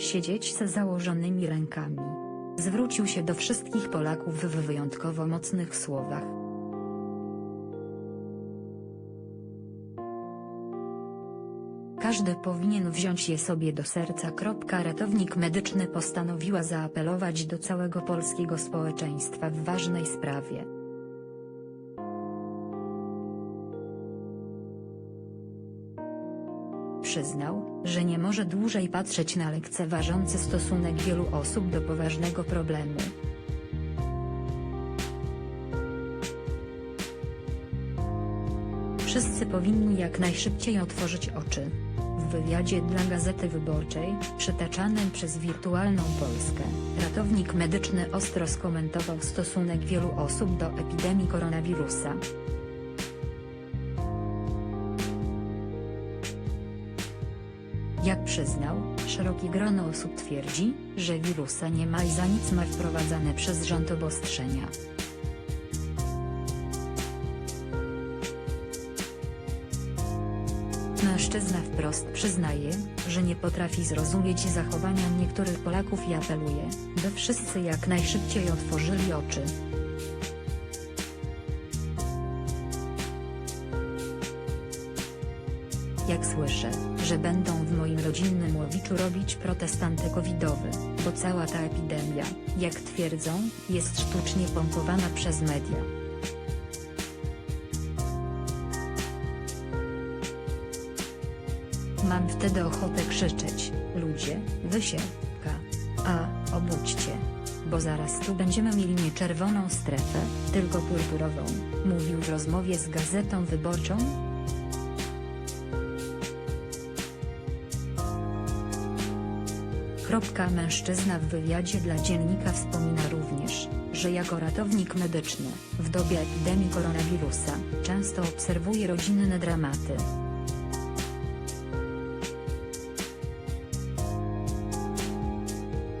siedzieć ze założonymi rękami. Zwrócił się do wszystkich Polaków w wyjątkowo mocnych słowach. Każdy powinien wziąć je sobie do serca. Ratownik medyczny postanowiła zaapelować do całego polskiego społeczeństwa w ważnej sprawie. Przyznał, że nie może dłużej patrzeć na lekceważący stosunek wielu osób do poważnego problemu. Wszyscy powinni jak najszybciej otworzyć oczy. W wywiadzie dla Gazety Wyborczej, przytaczanym przez Wirtualną Polskę, ratownik medyczny ostro skomentował stosunek wielu osób do epidemii koronawirusa. Jak przyznał, szerokie grono osób twierdzi, że wirusa nie ma i za nic ma wprowadzane przez rząd obostrzenia. Mężczyzna wprost przyznaje, że nie potrafi zrozumieć zachowania niektórych Polaków i apeluje, by wszyscy jak najszybciej otworzyli oczy. Jak słyszę, że będą w moim rodzinnym Łowiczu robić protest antykowidowy, bo cała ta epidemia, jak twierdzą, jest sztucznie pompowana przez media. Mam wtedy ochotę krzyczeć, ludzie, wy się, ka, a, obudźcie. Bo zaraz tu będziemy mieli nie czerwoną strefę, tylko purpurową, mówił w rozmowie z Gazetą Wyborczą, mężczyzna w wywiadzie dla dziennika wspomina również, że jako ratownik medyczny, w dobie epidemii koronawirusa, często obserwuje rodzinne dramaty.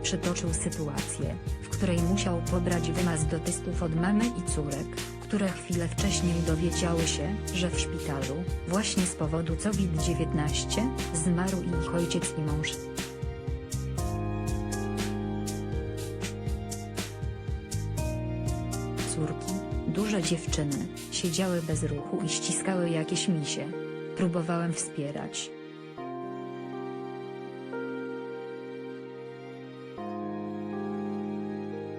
Przytoczył sytuację, w której musiał pobrać wymaz do testów od mamy i córek, które chwilę wcześniej dowiedziały się, że w szpitalu, właśnie z powodu COVID-19, zmarł ich ojciec i mąż. Córki, duże dziewczyny, siedziały bez ruchu i ściskały jakieś misie. Próbowałem wspierać.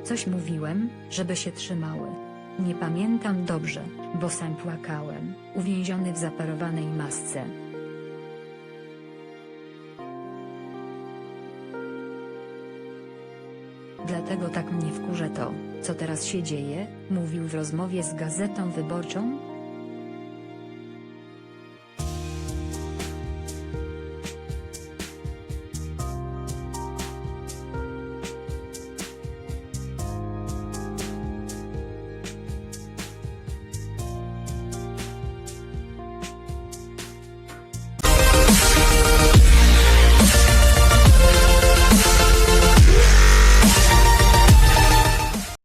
Coś mówiłem, żeby się trzymały. Nie pamiętam dobrze, bo sam płakałem, uwięziony w zaparowanej masce. Dlatego tak mnie wkurza to, co teraz się dzieje, mówił w rozmowie z Gazetą Wyborczą,